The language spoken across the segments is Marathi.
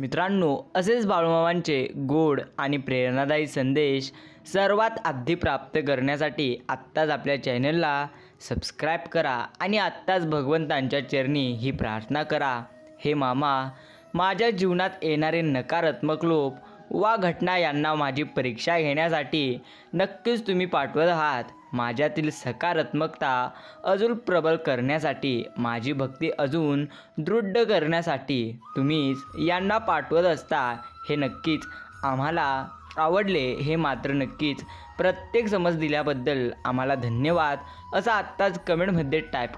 मित्रांनो असेच बाळूमामांचे गोड आणि प्रेरणादायी संदेश सर्वात आधी प्राप्त करण्यासाठी आत्ताच आपल्या चॅनलला सबस्क्राईब करा आणि आत्ताच भगवंतांच्या चरणी ही प्रार्थना करा. हे मामा माझ्या जीवनात येणारे नकारात्मक लोक वा घटना यांना माझी परीक्षा घेण्यासाठी नक्कीच तुम्ही पाठवत आहात. माझ्यातील सकारात्मकता अजून प्रबल करण्यासाठी माझी भक्ती अजून दृढ करण्यासाठी तुम्हीच यांना पाठवत असता हे नक्कीच आम्हाला आवडले. हे मात्र नक्कीच प्रत्येक समज दिल्याबद्दल आम्हाला धन्यवाद. असं आत्ताच कमेंटमध्ये टाईप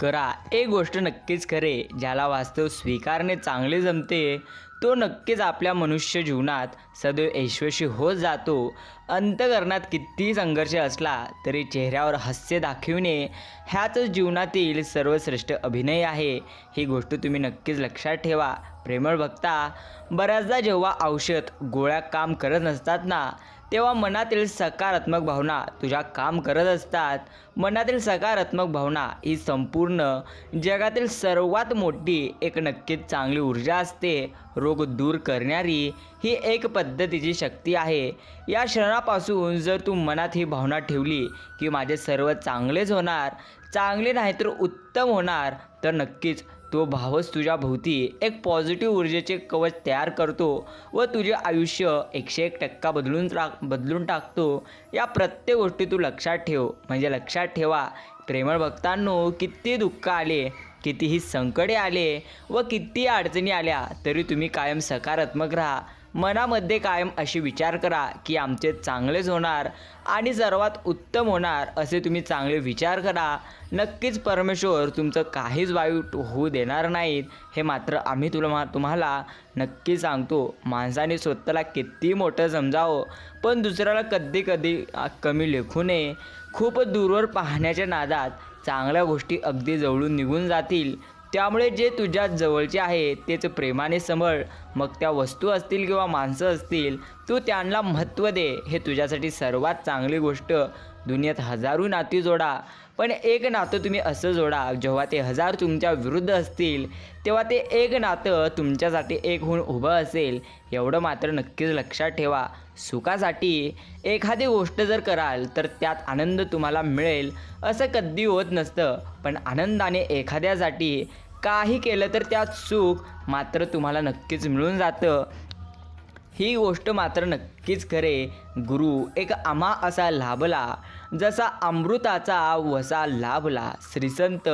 करा. एक गोष्ट नक्कीच खरे ज्याला वास्तव स्वीकारणे चांगले जमते तो नक्कीच आपल्या मनुष्य जीवनात सदैव यशस्वी होत जातो. अंतकरणात कितीही संघर्ष असला तरी चेहऱ्यावर हास्य दाखविणे ह्याच जीवनातील सर्वश्रेष्ठ अभिनय आहे. ही गोष्ट तुम्ही नक्कीच लक्षात ठेवा. प्रेमळ भक्ता बऱ्याचदा जेव्हा औषध गोळ्या काम करत नसतात ना तेव्हा मनातील सकारात्मक भावना तुझ्या काम करत असतात. मनातील सकारात्मक भावना ही संपूर्ण जगातील सर्वात मोठी एक नक्कीच चांगली ऊर्जा असते. रोग दूर करणारी ही एक पद्धतीची शक्ती आहे. या क्षणापासून जर तू मनात ही भावना ठेवली की माझे सर्व चांगलेच होणार चांगले नाही तर उत्तम होणार तर नक्कीच तो भावच तुझ्या भोवती एक पॉझिटिव्ह ऊर्जेचे कवच तयार करतो व तुझे आयुष्य एकशे एक टक्का बदलून टाक बदलून टाकतो. या प्रत्येक गोष्टी तू लक्षात ठेव. म्हणजे लक्षात ठेवा. प्रेमळ भक्तांनो किती दुःख आले कितीही संकटे आले व किती अडचणी आल्या तरी तुम्ही कायम सकारात्मक राहा. मनामध्ये कायम अशी विचार करा की आमचे चांगलेच होणार आणि सर्वात उत्तम होणार असे तुम्ही चांगले विचार करा. नक्कीच परमेश्वर तुमचं काहीच वाईट होऊ देणार नाहीत. हे मात्र आम्ही तुला मा तुम्हाला नक्की सांगतो. माणसाने स्वतःला किती मोठं समजावं पण दुसऱ्याला कधी कधी कमी लेखू नये. खूप दूरवर पाहण्याच्या नादात चांगल्या गोष्टी अगदी जवळून निघून जातील. त्यामुळे जे तुझ्या जवळचे आहे तेच प्रेमाने समळ मग त्या वस्तू असतील किंवा माणसं असतील तू त्यांना महत्त्व दे. हे तुझ्यासाठी सर्वात चांगली गोष्ट. दुनियेत हजारो नाती जोडा. पण एक नातं तुम्ही असं जोडा जेव्हा ते हजार तुमच्या विरुद्ध असतील तेव्हा ते एक नातं तुमच्यासाठी एक होऊन उभं असेल. एवढं मात्र नक्कीच लक्षात ठेवा. सुखासाठी एखादी गोष्ट जर कराल तर त्यात आनंद तुम्हाला मिळेल. असं कधी होत नसतं. पण आनंदाने एखाद्यासाठी काही केलं तर त्यात सुख मात्र तुम्हाला नक्कीच मिळून जातं. ही गोष्ट मात्र नक्कीच खरे. गुरु एक आम्हा असा लाभला जसा अमृताचा वसा लाभला. श्रीसंत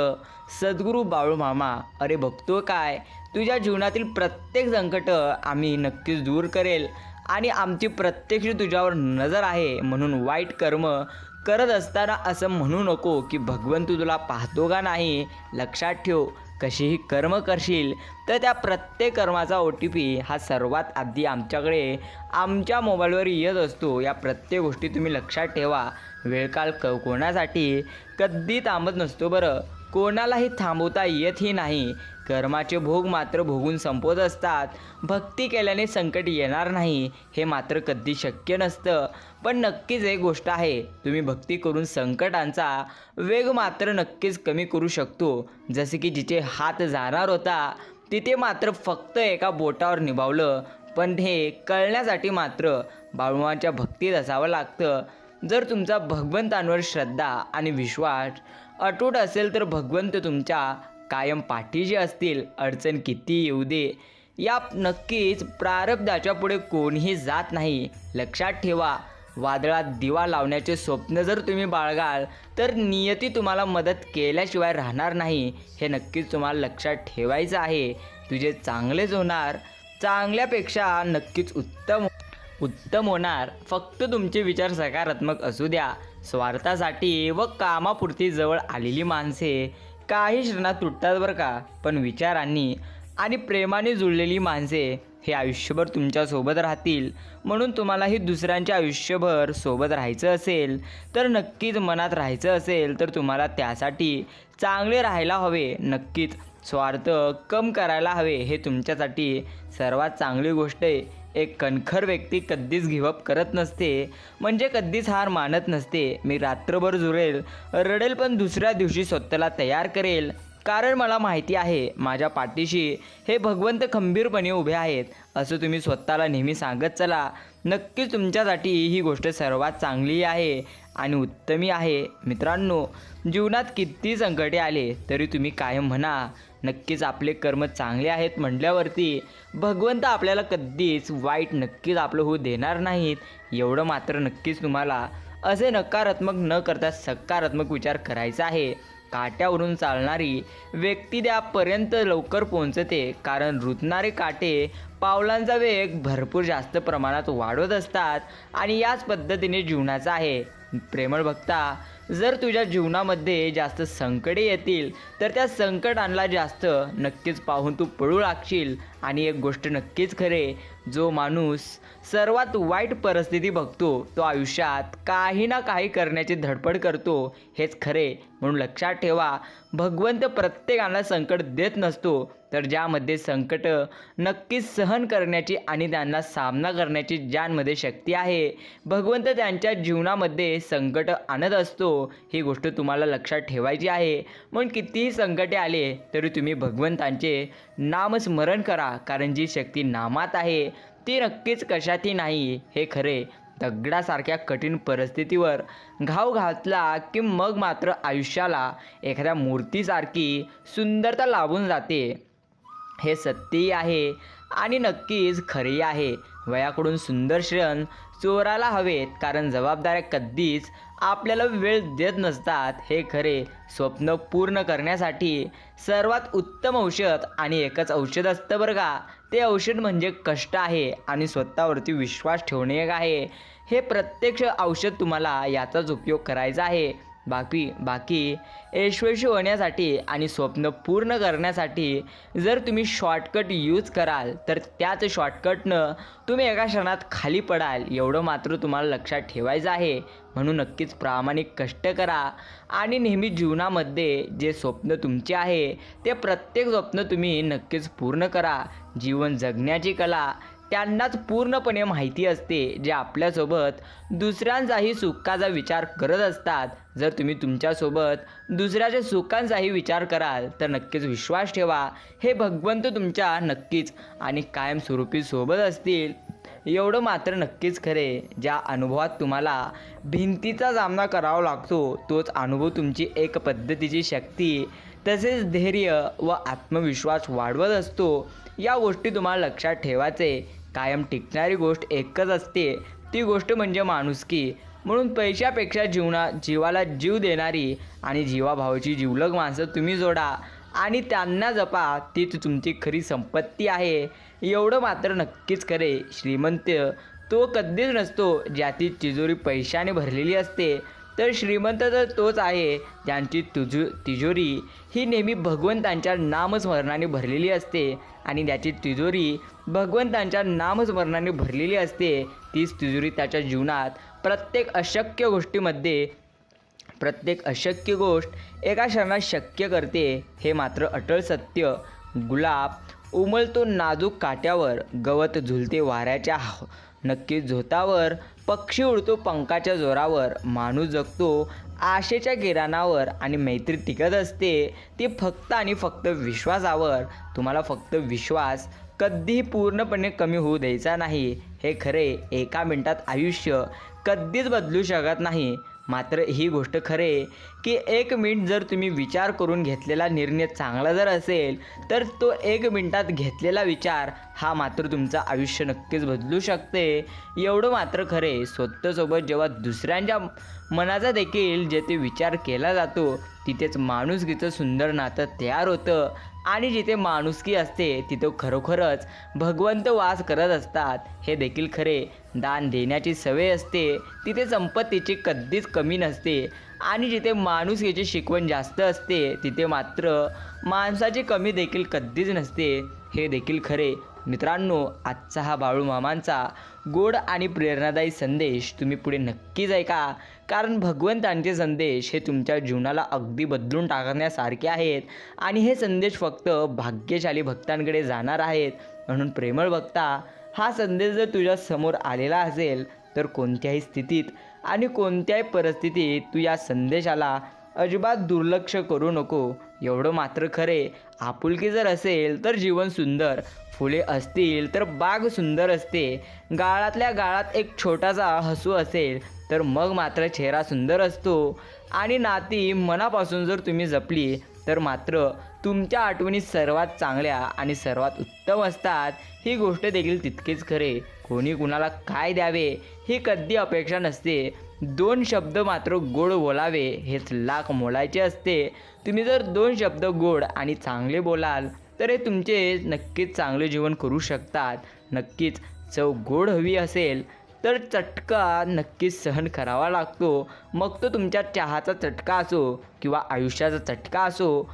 सद्गुरू बाळूमामा अरे बघतो काय? तुझ्या जीवनातील प्रत्येक संकट आम्ही नक्कीच दूर करेल आणि आमची प्रत्यक्ष तुझ्यावर नजर आहे म्हणून वाईट कर्म करत असताना असं म्हणू नको की भगवंत तुला पाहतो का नाही? लक्षात ठेव. कशीही कर्म करशील तर त्या प्रत्येक कर्माचा ओ टी पी हा सर्वात आधी आमच्याकडे आमच्या मोबाईलवर येत असतो. या प्रत्येक गोष्टी तुम्ही लक्षात ठेवा. वेळकाळ क कोणासाठी? कधी थांबत नसतो बरं. कोणालाही थांबवता येतही नाही. कर्माचे भोग मात्र भोगून संपवत असतात. भक्ती केल्याने संकट येणार नाही हे मात्र कधी शक्य नसतं. पण नक्कीच एक गोष्ट आहे तुम्ही भक्ती करून संकटांचा वेग मात्र नक्कीच कमी करू शकतो. जसे की जिचे हात जाणार होता तिथे मात्र फक्त एका बोटावर निभावलं. पण हे कळण्यासाठी मात्र बाळूमाच्या भक्तीत असावं लागतं. जर तुमचा भगवंतांवर श्रद्धा आणि विश्वास अटूट असेल तर भगवंत तुमच्या कायम पाठीशी असतील अडचण किती येऊ दे. या नक्कीच प्रारब्धाच्या पुढे कोणीही जात नाही. लक्षात ठेवा वादळात दिवा लावण्याचे स्वप्न जर तुम्ही बाळगाल तर नियती तुम्हाला मदत केल्याशिवाय राहणार नाही. हे नक्कीच तुम्हाला लक्षात ठेवायचं आहे. तुझे चांगलेच होणार. चांगल्यापेक्षा नक्कीच उत्तम उत्तम होणार. फक्त तुमचे विचार सकारात्मक असू द्या. स्वार्थासाठी व कामापुरती जवळ आलेली माणसे. काही क्षणात तुटतात बरं का पण विचारांनी आणि प्रेमाने जुळलेली माणसे हे आयुष्यभर तुमच्यासोबत राहतील. म्हणून तुम्हालाही दुसऱ्यांच्या आयुष्यभर सोबत राहायचं असेल तर नक्कीच मनात राहायचं असेल तर तुम्हाला त्यासाठी चांगले राहायला हवे. नक्कीच स्वार्थ कम करायला हवे हे तुमच्यासाठी सर्वात चांगली गोष्ट आहे. एक कणखर व्यक्ती कधीच गिवअप करत नसते. म्हणजे कधीच हार मानत नसते. मी रात्रभर जुरेल रडेल पण दुसऱ्या दिवशी स्वतःला तयार करेल. कारण मला माहिती आहे माझ्या पाठीशी हे भगवंत खंबीरपणे उभे आहेत. असं तुम्ही स्वतःला नेहमी सांगत चला. नक्कीच तुमच्यासाठी ही गोष्ट सर्वात चांगली आहे आणि उत्तमी आहे. मित्रांनो जीवनात किती संकटे आले तरी तुम्ही कायम म्हणा. नक्कीच आपले कर्म चांगले आहेत म्हटल्यावरती भगवंत आपल्याला कधीच वाईट नक्कीच आपलं होऊ देणार नाहीत. एवढं मात्र नक्कीच तुम्हाला असे नकारात्मक न करता सकारात्मक विचार करायचा आहे. काट्यावरून चालणारी व्यक्ती त्यापर्यंत लवकर पोहोचते. कारण रुतणारे काटे पावलांचा वेग भरपूर जास्त प्रमाणात वाढवत असतात आणि याच पद्धतीने जीवनाचा आहे. प्रेमळ भक्ता जर तुझ्या जीवनामध्ये जास्त संकटे येतील तर त्या संकटांना जास्त नक्कीच पाहून तू पळू लागशील. आणि एक गोष्ट नक्कीच खरे जो माणूस सर्वात वाईट परिस्थिती बघतो तो आयुष्यात काही ना काही करण्याची धडपड करतो हेच खरे. म्हणून लक्षात ठेवा भगवंत प्रत्येकाला संकट देत नसतो तर ज्यामध्ये संकट नक्कीच सहन करण्याची आणि त्यांना सामना करण्याची ज्यांमध्ये शक्ती आहे भगवंत त्यांच्या जीवनामध्ये संकट आणत असतो. ही गोष्ट तुम्हाला लक्षात ठेवायची आहे. म्हणून कितीही संकटे आले तरी तुम्ही भगवंतांचे नामस्मरण करा कारण जी शक्ती नामात आहे ती नक्कीच कशातही नाही. हे खरे दगडासारख्या कठीण परिस्थितीवर घाव घातला की मग मात्र आयुष्याला एखाद्या मूर्तीसारखी सुंदरता लाभून जाते. हे सत्यही आहे आणि नक्कीच खरेही आहे. वयाकडून सुंदर क्षण चोराला हवेत कारण जबाबदाऱ्या कधीच आपल्याला वेळ देत नसतात. हे खरे स्वप्न पूर्ण करण्यासाठी सर्वात उत्तम औषध आणि एकच औषध असतं बरं का. ते औषध म्हणजे कष्ट आहे आणि स्वतःवरती विश्वास ठेवणे एक आहे. हे प्रत्यक्ष औषध तुम्हाला याचाच उपयोग करायचा आहे. बाकी बाकी यशस्वी होण्यासाठी आणि स्वप्न पूर्ण करण्यासाठी जर तुम्ही शॉर्टकट यूज कराल तर त्याच शॉर्टकटनं तुम्ही एका क्षणात खाली पडाल. एवढं मात्र तुम्हाला लक्षात ठेवायचं आहे. म्हणून नक्कीच प्रामाणिक कष्ट करा आणि नेहमी जीवनामध्ये जे स्वप्न तुमचे आहे ते प्रत्येक स्वप्न तुम्ही नक्कीच पूर्ण करा. जीवन जगण्याची कला त्यांनाच पूर्णपणे माहिती असते जे आपल्यासोबत दुसऱ्यांचाही सुखाचा विचार करत असतात. जर तुम्ही तुमच्यासोबत दुसऱ्याच्या सुखांचाही विचार कराल तर नक्कीच विश्वास ठेवा. हे भगवंत तुमच्या नक्कीच आणि कायमस्वरूपी सोबत असतील. एवढं मात्र नक्कीच खरे. ज्या अनुभवात तुम्हाला भिंतीचा सामना करावा लागतो तोच अनुभव तुमची एक पद्धतीची शक्ती तसेच धैर्य व आत्मविश्वास वाढवत असतो. या गोष्टी तुम्हाला लक्षात ठेवायचे. कायम टिकणारी गोष्ट एकच असते ती गोष्ट म्हणजे माणुसकी म्हणून पैशापेक्षा जीवना जीवाला जीव देणारी आणि जीवाभावाची जीवलग माणसं तुम्ही जोडा आणि त्यांना जपा तीच तुमची खरी संपत्ती आहे. एवढं मात्र नक्कीच खरे. श्रीमंत तो कधीच नसतो ज्याची तिजोरी पैशाने भरलेली असते. तर श्रीमंत तर तोच आहे ज्यांची तुझो तिजोरी ही नेहमी भगवंतांच्या नामस्मरणाने भरलेली असते आणि त्याची तिजोरी भगवंतांच्या नामस्मरणाने भरलेली असते तीच तिजोरी त्याच्या जीवनात प्रत्येक अशक्य गोष्टीमध्ये प्रत्येक अशक्य गोष्ट एका क्षणात शक्य करते हे मात्र अटळ सत्य. गुलाब उमलतो नाजूक काट्यावर गवत झुलते वाऱ्याच्या नक्की झोतावर पक्षी उडतो पंखाच्या जोरावर माणूस जगतो आशेच्या किराणावर आणि मैत्री टिकत असते ती फक्त आणि फक्त विश्वासावर. तुम्हाला फक्त विश्वास कधीही पूर्णपणे कमी होऊ द्यायचा नाही. हे खरे एका मिनटात आयुष्य कधीच बदलू शकत नाही. मात्र ही गोष्ट खरे की एक मिनिट जर तुम्ही विचार करून घेतलेला निर्णय चांगला जर असेल तर तो एक मिनिटात घेतलेला विचार हा मात्र तुमचं आयुष्य नक्कीच बदलू शकते. एवढं मात्र खरे. स्वतःसोबत जेव्हा दुसऱ्यांच्या मनाचा देखील जेथे विचार केला जातो तिथेच माणुसकीचं सुंदर नातं तयार होतं. आणि जिथे माणुसकी असते तिथं खरोखरच भगवंत वास करत असतात. हे देखील खरे. दान देण्याची सवय असते. तिथे संपत्तीची कधीच कमी नसते. आणि जिथे माणुसकीची शिकवण जास्त असते तिथे मात्र माणसाची कमी देखील कधीच नसते. हे देखील खरे. मित्रांनो आजचा हा बाळू मामांचा गोड आणि प्रेरणादायी संदेश तुम्ही पुढे नक्कीच ऐका. कारण भगवंतांचे संदेश हे तुमच्या जीवनाला अगदी बदलून टाकण्यासारखे आहेत आणि हे संदेश फक्त भाग्यशाली भक्तांकडे जाणार आहेत म्हणून प्रेमळ भक्ता हा संदेश जर तुझ्या समोर आलेला असेल तर कोणत्याही स्थितीत आणि कोणत्याही परिस्थितीत तू या संदेशाला अजिबात दुर्लक्ष करू नको. एवढं मात्र खरे आपुलकी जर असेल तर जीवन सुंदर. फुले असतील तर बाग सुंदर असते. गाळातल्या गाळात एक छोटासा हसू असेल तर मग मात्र चेहरा सुंदर असतो. आणि नाती मनापासून जर तुम्ही जपली तर मात्र तुमच्या आठवणी सर्वात चांगल्या आणि सर्वात उत्तम असतात. ही गोष्ट देखील तितकेच खरे. कोणी कुणाला काय द्यावे ही कधी अपेक्षा नसते. दोन शब्द मात्र गोड बोलावे हेच लाख मोलायचे असते. तुम्ही जर दोन शब्द गोड आणि चांगले बोलाल तर हे तुमचे नक्कीच चांगले जीवन करू शकतात. नक्कीच चव गोड हवी असेल तर चटका नक्कीच सहन करावा लागतो. मग तो तुमच्या चहाचा चटका असो किंवा आयुष्याचा चटका असो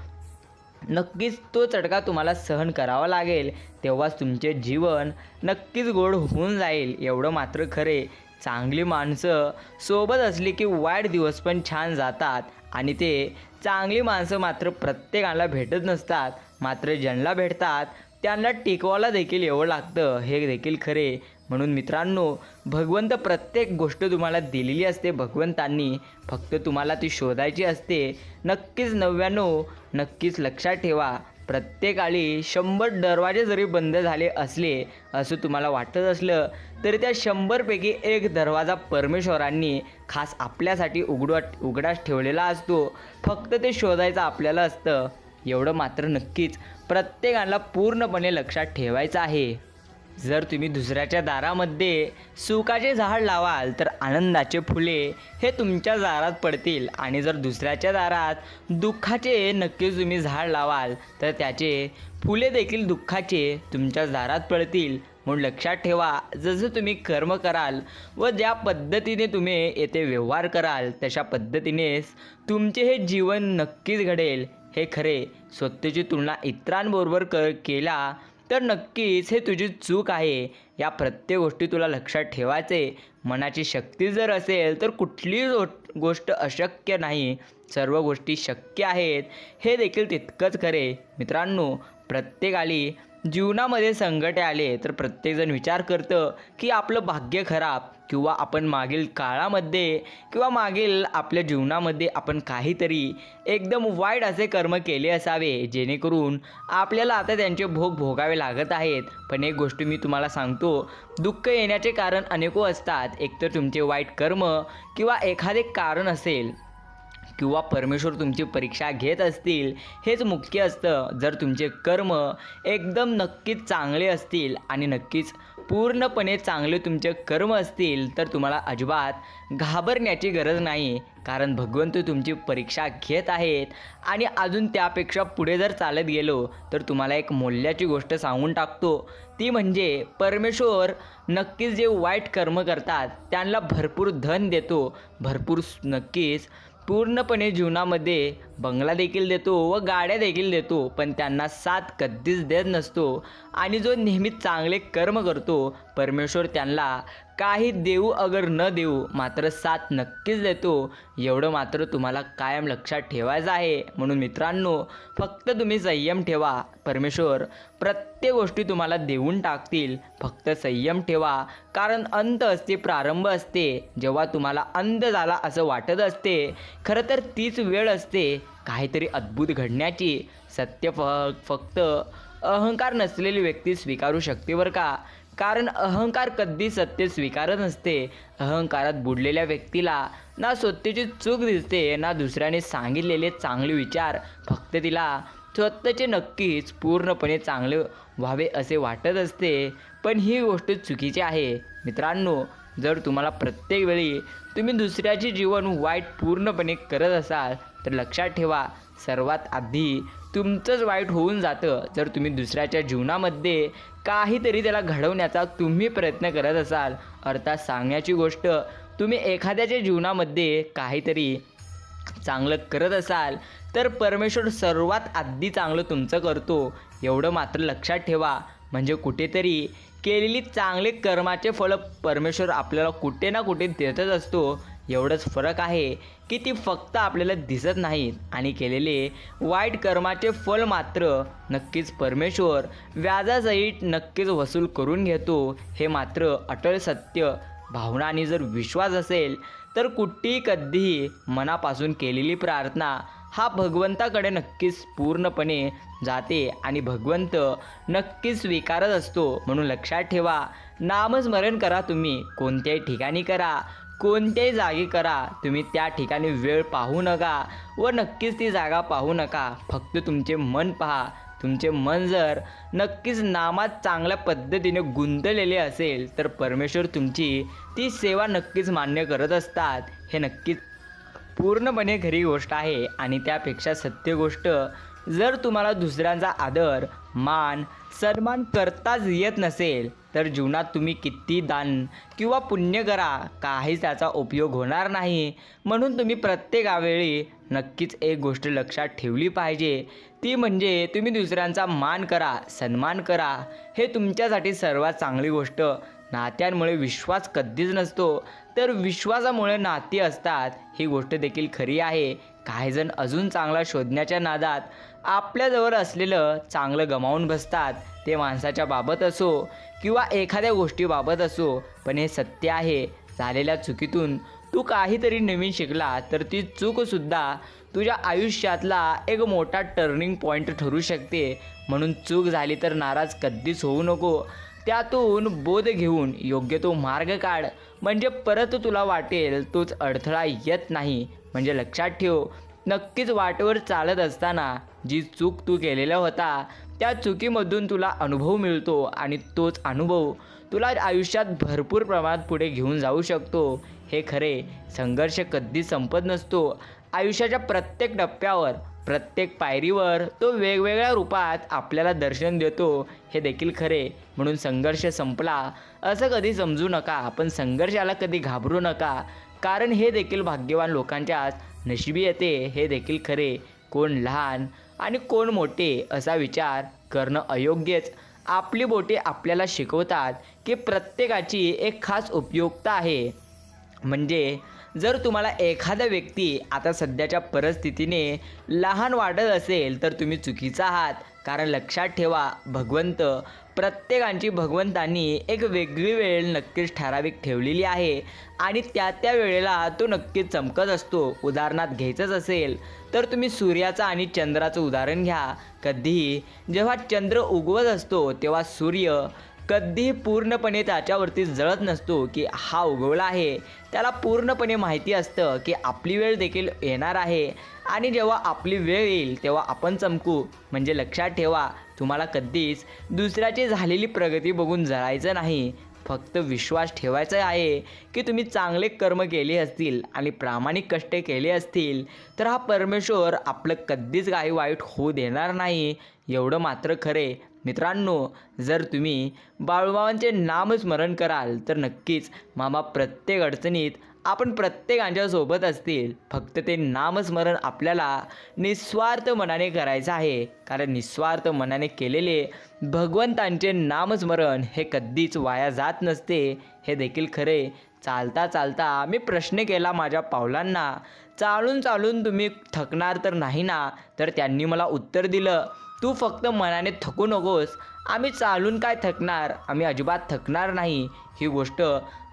नक्कीच तो चटका तुम्हाला सहन करावा लागेल. तेव्हाच तुमचे जीवन नक्कीच गोड होऊन जाईल. एवढं मात्र खरे. चांगली माणसं सोबत असली की वाईट दिवस पण छान जातात. आणि ते चांगली माणसं मात्र प्रत्येकाला भेटत नसतात. मात्र ज्यांना भेटतात त्यांना टिकवायला देखील एवढं लागतं. हे देखील खरे. म्हणून मित्रांनो भगवंत प्रत्येक गोष्ट तुम्हाला दिलेली असते भगवंतांनी. फक्त तुम्हाला ती शोधायची असते. नक्कीच नव्याण्णव नक्कीच लक्षात ठेवा. प्रत्येकाळी शंभर दरवाजे जरी बंद झाले असले असं तुम्हाला वाटत असलं तरी त्या शंभरपैकी एक दरवाजा परमेश्वरांनी खास आपल्यासाठी उघडवा उघडाच ठेवलेला असतो. फक्त ते शोधायचं आपल्याला असतं. एवढं मात्र नक्कीच. प्रत्येकाला पूर्णपणे लक्षात ठेवायचं आहे. जर तुम्ही दुसऱ्याच्या दारामध्ये सुखाचे झाड लावाल तर आनंदाचे फुले हे तुमच्या दारात पडतील. आणि जर दुसऱ्याच्या दारात दुःखाचे नक्कीच तुम्ही झाड लावाल तर त्याचे फुले देखील दुःखाचे तुमच्या दारात पडतील. म्हणून लक्षात ठेवा जसं तुम्ही कर्म कराल व ज्या पद्धतीने तुम्ही येथे व्यवहार कराल तशा पद्धतीनेच तुमचे हे जीवन नक्कीच घडेल. हे खरे स्वतःची तुलना इतरांबरोबर क केला तर नक्कीच हे तुझी चूक आहे. या प्रत्येक गोष्टी तुला लक्षात ठेवायचे. मनाची शक्ती जर असेल तर कुठली गो- गोष्ट अशक्य नाही. सर्व गोष्टी शक्य आहेत. हे देखील तितकंच खरे. मित्रांनो प्रत्येकाली जीवनामध्ये संकटे आले तर प्रत्येकजण विचार करतं की आपलं भाग्य खराब किंवा आपण मागील काळामध्ये किंवा मागील आपल्या जीवनामध्ये आपण काहीतरी एकदम वाईट असे कर्म केले असावे जेणेकरून आपल्याला आता त्यांचे भोग भोगावे लागत आहेत. पण एक गोष्ट मी तुम्हाला सांगतो दुःख येण्याचे कारण अनेको असतात. एकतर तुमचे वाईट कर्म किंवा एखादे कारण असेल किंवा परमेश्वर तुमची परीक्षा घेत असतील हेच मुख्य असतं. जर तुमचे कर्म एकदम नक्कीच चांगले असतील आणि नक्कीच पूर्णपणे चांगले तुमचे कर्म असतील तर तुम्हाला अजिबात घाबरण्याची गरज नाही. कारण भगवंत तुमची परीक्षा घेत आहेत आणि अजून त्यापेक्षा पुढे जर चालत गेलो तर तुम्हाला एक मूल्याची गोष्ट सांगून टाकतो. ती म्हणजे परमेश्वर नक्कीच जे वाईट कर्म करतात त्यांना भरपूर धन देतो. भरपूर नक्कीच पूर्णपणे जीवनामध्ये बंगला देखील देतो व गाड्या देखील देतो पण त्यांना साथ कधीच देत नसतो. आणि जो नेहमी चांगले कर्म करतो परमेश्वर त्यांना काही देऊ अगर न देऊ मात्र साथ नक्कीच देतो. एवढं मात्र तुम्हाला कायम लक्षात ठेवायचं आहे. म्हणून मित्रांनो फक्त तुम्ही संयम ठेवा. परमेश्वर प्रत्येक गोष्टी तुम्हाला देऊन टाकतील. फक्त संयम ठेवा. कारण अंत असते प्रारंभ असते. जेव्हा तुम्हाला अंत झाला असं वाटत असते खरं तर तीच वेळ असते. काहीतरी अद्भुत घडण्याची. सत्य फ फक्त अहंकार नसलेली व्यक्ती स्वीकारू शकते बरं का? कारण अहंकार कधी सत्य स्वीकारत नसते. अहंकारात बुडलेल्या व्यक्तीला ना स्वतःची चूक दिसते ना दुसऱ्याने सांगितलेले चांगले विचार. फक्त तिला स्वतःचे नक्कीच पूर्णपणे चांगले व्हावे असे वाटत असते. पण ही गोष्ट चुकीची आहे. मित्रांनो जर तुम्हाला प्रत्येक वेळी तुम्ही दुसऱ्याचे जीवन वाईट पूर्णपणे करत असाल तर लक्षात ठेवा सर्वात आधी तुमचंच वाईट होऊन जातं. जर तुम्ही दुसऱ्याच्या जीवनामध्ये काहीतरी त्याला घडवण्याचा तुम्ही प्रयत्न करत असाल अर्थात सांगण्याची गोष्ट तुम्ही एखाद्याच्या जीवनामध्ये काहीतरी चांगलं करत असाल तर परमेश्वर सर्वात आधी चांगलं तुमचं करतो. एवढं मात्र लक्षात ठेवा. म्हणजे कुठेतरी केलेली चांगले कर्माचे फळ परमेश्वर आपल्याला कुठे ना कुठे देतच असतो. एवढंच फरक आहे की ती फक्त आपल्याला दिसत नाहीत आणि केलेले वाईट कर्माचे फल मात्र नक्कीच परमेश्वर व्याजासहित नक्कीच वसूल करून घेतो. हे मात्र अटल सत्य. भावना आणि जर विश्वास असेल तर कुठेही कधीही मनापासून केलेली प्रार्थना हा भगवंताकडे नक्कीच पूर्णपणे जाते आणि भगवंत नक्कीच स्वीकारत असतो. म्हणून लक्षात ठेवा नामस्मरण करा तुम्ही. कोणत्याही ठिकाणी करा कोणत्याही जागी करा. तुम्ही त्या ठिकाणी वेळ पाहू नका व नक्कीच ती जागा पाहू नका. फक्त तुमचे मन पहा. तुमचे मन जर नक्कीच नामात चांगल्या पद्धतीने गुंतलेले असेल तर परमेश्वर तुमची ती सेवा नक्कीच मान्य करत असतात. हे नक्कीच पूर्णपणे खरी गोष्ट आहे आणि त्यापेक्षा सत्य गोष्ट जर तुम्हाला दुसऱ्यांचा आदर मान सन्मान करताच येत नसेल तर जीवनात तुम्ही किती दान किंवा पुण्य करा काही त्याचा उपयोग होणार नाही. म्हणून तुम्ही प्रत्येकावेळी नक्कीच एक गोष्ट लक्षात ठेवली पाहिजे. ती म्हणजे तुम्ही दुसऱ्यांचा मान करा सन्मान करा. हे तुमच्यासाठी सर्वात चांगली गोष्ट. नात्यांमुळे विश्वास कधीच नसतो. तर विश्वासामुळे नाती असतात. ही गोष्ट देखील खरी आहे. काही जण अजून चांगला शोधण्याच्या नादात. आपल्याजवळ असलेलं चांगलं गमावून बसतात. ते माणसाच्या बाबत असो किंवा एखाद्या गोष्टीबाबत असो पण हे सत्य आहे. झालेल्या चुकीतून तू काहीतरी नवीन शिकला तर ती चूकसुद्धा तुझ्या आयुष्यातला एक मोठा टर्निंग पॉईंट ठरू शकते. म्हणून चूक झाली तर नाराज कधीच होऊ नको. त्यातून बोध घेऊन योग्य तो मार्ग काढ. म्हणजे परत तुला वाटेल तोच अडथळा येत नाही. म्हणजे लक्षात ठेव नक्कीच वाटेवर चालत असताना जी चूक तू केलेला होता त्या चुकीमधून तुला अनुभव मिळतो आणि तोच अनुभव तुला आयुष्यात भरपूर प्रमाणात पुढे घेऊन जाऊ शकतो. हे खरे संघर्ष कधीच संपत नसतो. आयुष्याच्या प्रत्येक टप्प्यावर प्रत्येक पायरीवर तो वेगवेगळ्या रूपात आपल्याला दर्शन देतो. हे देखील खरे. म्हणून संघर्ष संपला. असं कधी समजू नका पण संघर्षाला कधी घाबरू नका. कारण हे देखील भाग्यवान लोकांच्या नशिबी येते हे देखील खरे. कोण लहान आणि कोण मोठे असा विचार करणं अयोग्यच. आपली बोटे आपल्याला शिकवतात की प्रत्येकाची एक खास उपयुक्तता आहे. म्हणजे जर तुम्हाला एखादा व्यक्ती आता सध्याच्या परिस्थितीने लहान वाटत असेल तर तुम्ही चुकीचा आहात. कारण लक्षात ठेवा भगवंत प्रत्येकांची भगवंतांनी एक वेगळी वेळ नक्कीच ठराविक ठेवलेली आहे आणि त्या त्या वेळेला तो नक्कीच चमकत असतो उदाहरणात घ्यायचंच असेल तर तुम्ही सूर्याचं आणि चंद्राचं उदाहरण घ्या. कधीही जेव्हा चंद्र उगवत असतो तेव्हा सूर्य कधीही पूर्णपणे त्याच्यावरती जळत नसतो की हा उगवला आहे. त्याला पूर्णपणे माहिती असतं की आपली वेळ देखील येणार आहे. आणि जेव्हा आपली वेळ येईल तेव्हा आपण चमकू. म्हणजे लक्षात ठेवा तुम्हाला कधीच दुसऱ्याची झालेली प्रगती बघून जळायचं नाही. फक्त विश्वास ठेवायचा आहे की तुम्ही चांगले कर्म केले असतील आणि प्रामाणिक कष्ट केले असतील तर हा परमेश्वर आपलं कधीच काही वाईट होऊ देणार नाही. एवढं मात्र खरे. मित्रांनो जर तुम्ही बाळूबाबांचे नामस्मरण कराल तर नक्कीच मामा प्रत्येक अडचणीत आपण प्रत्येकांच्या सोबत असतील फक्त ते नामस्मरण आपल्याला निस्वार्थ मनाने करायचं आहे. कारण निस्वार्थ मनाने केलेले भगवंतांचे नामस्मरण हे कधीच वाया जात नसते. हे देखील खरे. चालता चालता मी प्रश्न केला माझ्या पावलांना. चालून चालून तुम्ही थकणार तर नाही ना? तर त्यांनी मला उत्तर दिलं. तू फक्त मनाने थकू नकोस. आम्ही चालून काय थकणार? आम्ही अजिबात थकणार नाही. ही गोष्ट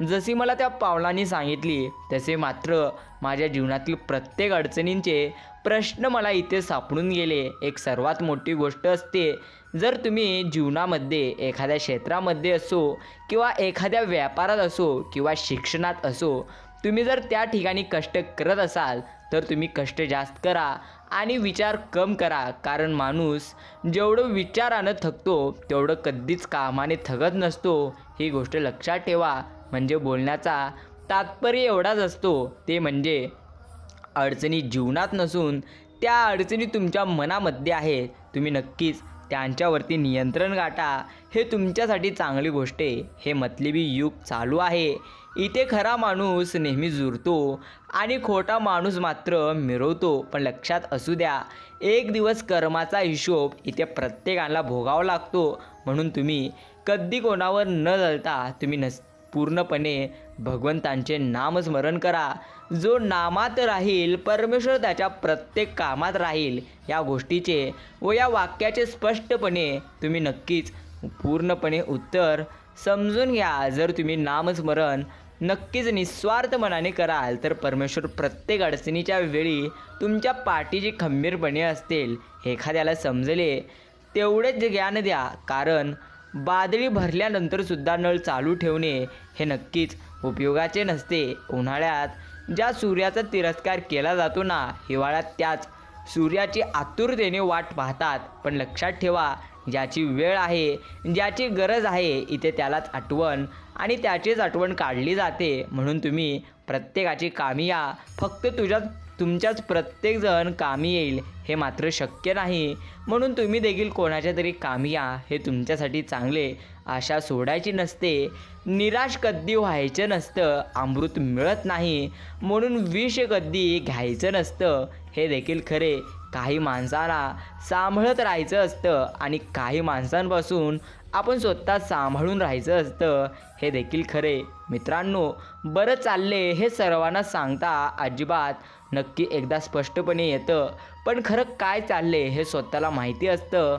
जशी मला त्या पावलांनी सांगितली तसे मात्र माझ्या जीवनातील प्रत्येक अडचणींचे प्रश्न मला इथे सापडून गेले. एक सर्वात मोठी गोष्ट असते जर तुम्ही जीवनामध्ये एखाद्या क्षेत्रामध्ये असो किंवा एखाद्या व्यापारात असो किंवा शिक्षणात असो तुम्ही जर त्या ठिकाणी कष्ट करत असाल तर तुम्ही कष्ट जास्त करा आणि विचार कम करा. कारण माणूस जेवढं विचारानं थकतो तेवढं कधीच कामाने थकत नसतो. ही गोष्ट लक्षात ठेवा. म्हणजे बोलण्याचा तात्पर्य एवढाच असतो. ते म्हणजे अडचणी जीवनात नसून त्या अडचणी तुमच्या मनामध्ये आहेत तुम्ही नक्कीच त्यांच्यावरती नियंत्रण गाठा. हे तुमच्यासाठी चांगली गोष्ट आहे. हे मतलबी युग चालू आहे. इथे खरा माणूस नेहमी जुरतो आणि खोटा माणूस मात्र मिरवतो. पण लक्षात असू द्या एक दिवस कर्माचा हिशोब इथे प्रत्येकाला भोगावा लागतो. म्हणून तुम्ही कधी कोणावर न जळता तुम्ही नस पूर्णपणे भगवंतांचे नामस्मरण करा. जो नामात राहील परमेश्वर त्याच्या प्रत्येक कामात राहील या गोष्टीचे व या वाक्याचे स्पष्टपणे तुम्ही नक्कीच पूर्णपणे उत्तर समजून घ्या. जर तुम्ही नामस्मरण नक्कीच निस्वार्थ मनाने कराल तर परमेश्वर प्रत्येक अडचणीच्या वेळी तुमच्या पाठीची खंबीरपणे असतील. एखाद्याला समजले तेवढेच ज्ञान द्या. कारण बादळी भरल्यानंतर सुद्धा नळ चालू ठेवणे हे नक्कीच उपयोगाचे नसते. उन्हाळ्यात ज्या सूर्याचा तिरस्कार केला जातो ना हिवाळ्यात त्याच सूर्याची आतुरतेने वाट पाहतात. पण लक्षात ठेवा ज्याची वेळ आहे ज्याची गरज आहे इथे त्यालाच आठवण आणि त्याचीच आठवण काढली जाते. म्हणून तुम्ही प्रत्येकाची कामी या. फक्त तुझ्याच तुमच्याच प्रत्येकजण कामी येईल हे मात्र शक्य नाही. म्हणून तुम्ही देखील कोणाच्या तरी कामी या हे तुमच्यासाठी चांगले आशा सोडायची नसते. निराश कद्दी व्हायचं नसतं अमृत मिळत नाही. म्हणून विष कद्दी घ्यायचं नसतं हे देखील खरे. काही माणसांना सांभाळत राहायचं असतं आणि काही माणसांपासून आपण स्वतः सांभाळून राहायचं असतं हे देखील खरे. मित्रांनो बरं चालले हे सर्वांना सांगता अजिबात नक्की एकदा स्पष्टपणे येतं. पण खरं काय चालले हे स्वतःला माहिती असतं?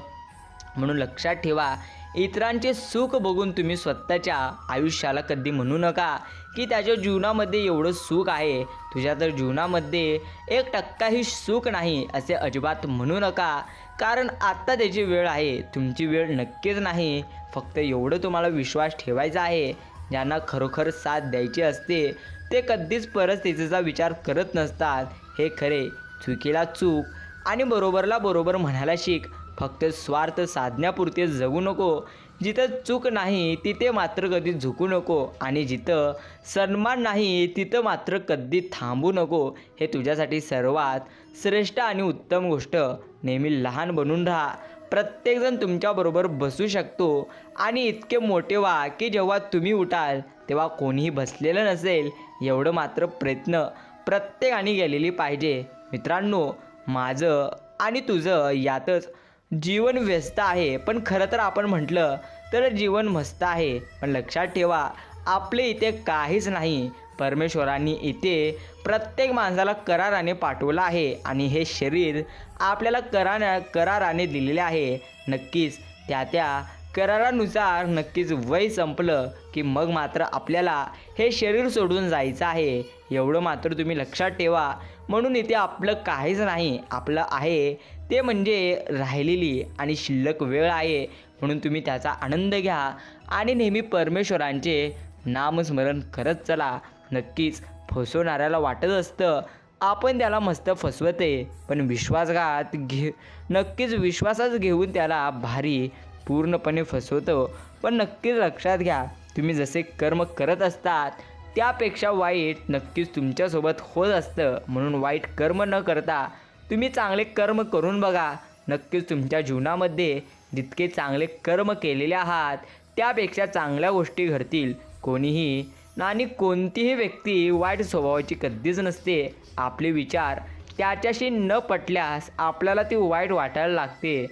म्हणून लक्षात ठेवा इतरांचे सुख बघून तुम्ही स्वतःच्या आयुष्याला कधी म्हणू नका की त्याच्या जीवनामध्ये एवढं सुख आहे. तुझ्या तर जीवनामध्ये एक टक्काही सुख नाही असे अजिबात म्हणू नका. कारण आत्ता त्याची वेळ आहे. तुमची वेळ नक्कीच नाही. फक्त एवढं तुम्हाला विश्वास ठेवायचा आहे. ज्यांना खरोखर साथ द्यायची असते ते कधीच परिस्थितीचा विचार करत नसतात. हे खरे चुकीला चूक आणि बरोबरला बरोबर म्हणायला शिक. फक्त स्वार्थ साधण्यापुरते जगू नको. जिथं चूक नाही तिथे मात्र कधी झुकू नको. आणि जिथं सन्मान नाही तिथं मात्र कधी थांबू नको. हे तुझ्यासाठी सर्वात श्रेष्ठ आणि उत्तम गोष्ट. नेहमी लहान बनून राहा. प्रत्येकजण तुमच्याबरोबर बसू शकतो. आणि इतके मोठे व्हा की जेव्हा तुम्ही उठाल तेव्हा कोणीही बसलेलं नसेल. एवढं मात्र प्रयत्न प्रत्येकाने केलेली पाहिजे. मित्रांनो माझं आणि तुझं यातच जीवन व्यस्त आहे. पण खरं तर आपण म्हटलं तर जीवन मस्त आहे. पण लक्षात ठेवा आपले इथे काहीच नाही. परमेश्वरांनी इथे प्रत्येक माणसाला कराराने पाठवलं आहे आणि हे शरीर आपल्याला करारा कराराने दिलेले आहे. नक्कीच त्या त्या करारानुसार नक्कीच वय संपलं की मग मात्र आपल्याला हे शरीर सोडून जायचं आहे. एवढं मात्र तुम्ही लक्षात ठेवा. म्हणून इथे आपलं काहीच नाही. आपलं आहे ते म्हणजे राहिलेली आणि शिल्लक वेळ आहे म्हणून तुम्ही त्याचा आनंद घ्या आणि नेहमी परमेश्वरांचे नामस्मरण करत चला. नक्कीच फसवणाऱ्याला वाटत असतं आपण त्याला मस्त फसवते पण विश्वासघात घे नक्कीच विश्वासच घेऊन त्याला भारी पूर्णपणे फसवतो. पण नक्कीच लक्षात घ्या तुम्ही जसे कर्म करत असतात त्यापेक्षा वाईट नक्कीच तुमच्यासोबत होत असतं म्हणून वाईट कर्म न करता तुम्ही चांगले कर्म करून बघा. नक्कीच तुमच्या जीवनामध्ये जितके चांगले कर्म केलेले आहात त्यापेक्षा चांगल्या गोष्टी घडतील. कोणीही आणि कोणतीही व्यक्ती वाईट स्वभावाची कधीच नसते. आपले विचार त्याच्याशी न पटल्यास आपल्याला ती वाईट वाटायला लागते.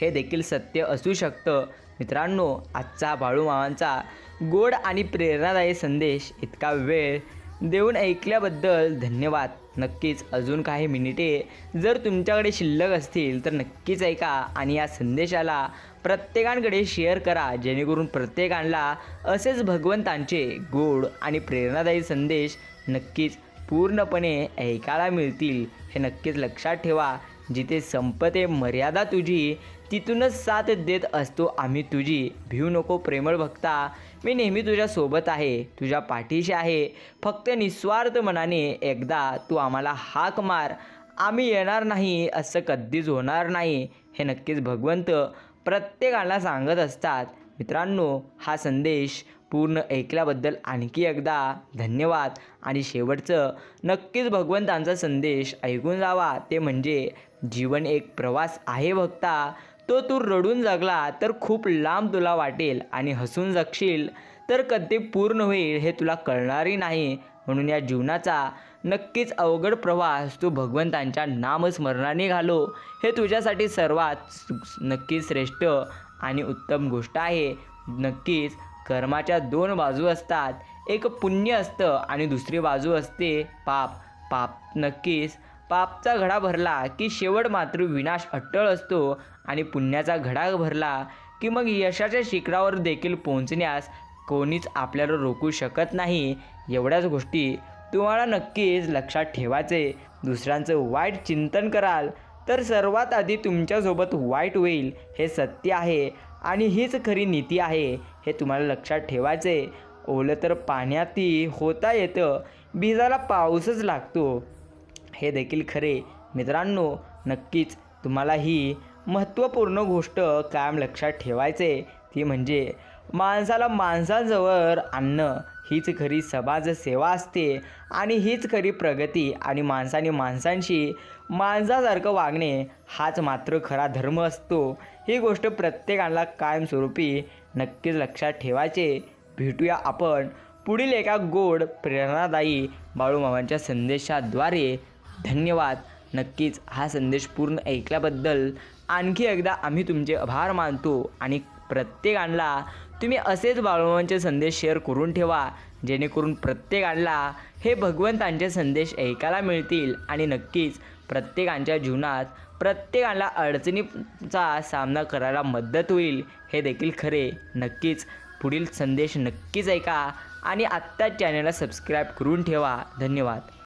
हे देखील सत्य असू शकतं. मित्रांनो आजचा बाळूमावांचा गोड आणि प्रेरणादायी संदेश इतका वेळ देऊन ऐकल्याबद्दल धन्यवाद. नक्कीच अजून काही मिनिटे जर तुमच्याकडे शिल्लक असतील तर नक्कीच ऐका आणि या संदेशाला प्रत्येकांकडे शेअर करा जेणेकरून प्रत्येकांना असेच भगवंतांचे गोड आणि प्रेरणादायी संदेश नक्कीच पूर्णपणे ऐकायला मिळतील. हे नक्कीच लक्षात ठेवा. जिथे संपते मर्यादा तुझी तिथूनच साथ देत असतो आम्ही तुझी. भिऊ नको प्रेमळ भक्ता. मी नेहमी तुझ्यासोबत आहे तुझ्या पाठीशी आहे. फक्त निस्वार्थ मनाने एकदा तू आम्हाला हाक मार. आम्ही येणार नाही असं कधीच होणार नाही हे नक्कीच भगवंत प्रत्येकाला सांगत असतात. मित्रांनो हा संदेश पूर्ण ऐकल्याबद्दल आणखी एकदा धन्यवाद. आणि शेवटचं नक्कीच भगवंतांचा संदेश ऐकून जावा. ते म्हणजे जीवन एक प्रवास आहे भक्ता. तो तू रडून जगला तर खूप लांब तुला वाटेल आणि हसून जगशील. तर कधी पूर्ण होईल हे तुला कळणारही नाही. म्हणून या जीवनाचा नक्कीच अवघड प्रवास तू भगवंतांच्या नामस्मरणाने घालो. हे तुझ्यासाठी सर्वात सु- नक्कीच श्रेष्ठ आणि उत्तम गोष्ट आहे. नक्कीच कर्माच्या दोन बाजू असतात. एक पुण्य असतं आणि दुसरी बाजू असते पाप. पाप नक्कीच पापचा घडा भरला की शेवट मात्र विनाश अट्टळ असतो आणि पुण्याचा घडा भरला की मग यशाच्या शिखरावर देखील पोहोचण्यास कोणीच आपल्याला रोखू शकत नाही. एवढ्याच गोष्टी तुम्हाला नक्कीच लक्षात ठेवायचे. दुसऱ्यांचं वाईट चिंतन कराल तर सर्वात आधी तुमच्यासोबत वाईट होईल हे सत्य आहे आणि हीच खरी नीती आहे हे तुम्हाला लक्षात ठेवायचे. ओलं तर पाण्यातही होता येतं. भिजाला पाऊसच लागतो. हे देखील खरे. मित्रांनो नक्कीच तुम्हाला ही महत्त्वपूर्ण गोष्ट कायम लक्षात ठेवायचे. ती म्हणजे माणसाला माणसाजवळ आणणं. हीच खरी समाजसेवा असते आणि हीच खरी प्रगती आणि माणसाने माणसांशी माणसासारखं वागणे हाच मात्र खरा धर्म असतो. ही गोष्ट प्रत्येकाला कायमस्वरूपी नक्कीच लक्षात ठेवायचे. भेटूया आपण पुढील एका गोड प्रेरणादायी बाळूमामांच्या संदेशाद्वारे. धन्यवाद. नक्कीच हा संदेश पूर्ण ऐकल्याबद्दल आणखी एकदा आम्ही तुमचे आभार मानतो आणि प्रत्येकाला तुम्ही असेच बाळूमांचे संदेश शेअर करून ठेवा जेणेकरून प्रत्येकाला हे भगवंतांचे संदेश ऐकायला मिळतील आणि नक्कीच प्रत्येकांच्या जीवनात प्रत्येकाला अडचणीचा सामना करायला मदत होईल. हे देखील खरे. नक्कीच पुढील संदेश नक्कीच ऐका आणि आत्ताच चॅनलला सबस्क्राईब करून ठेवा. धन्यवाद.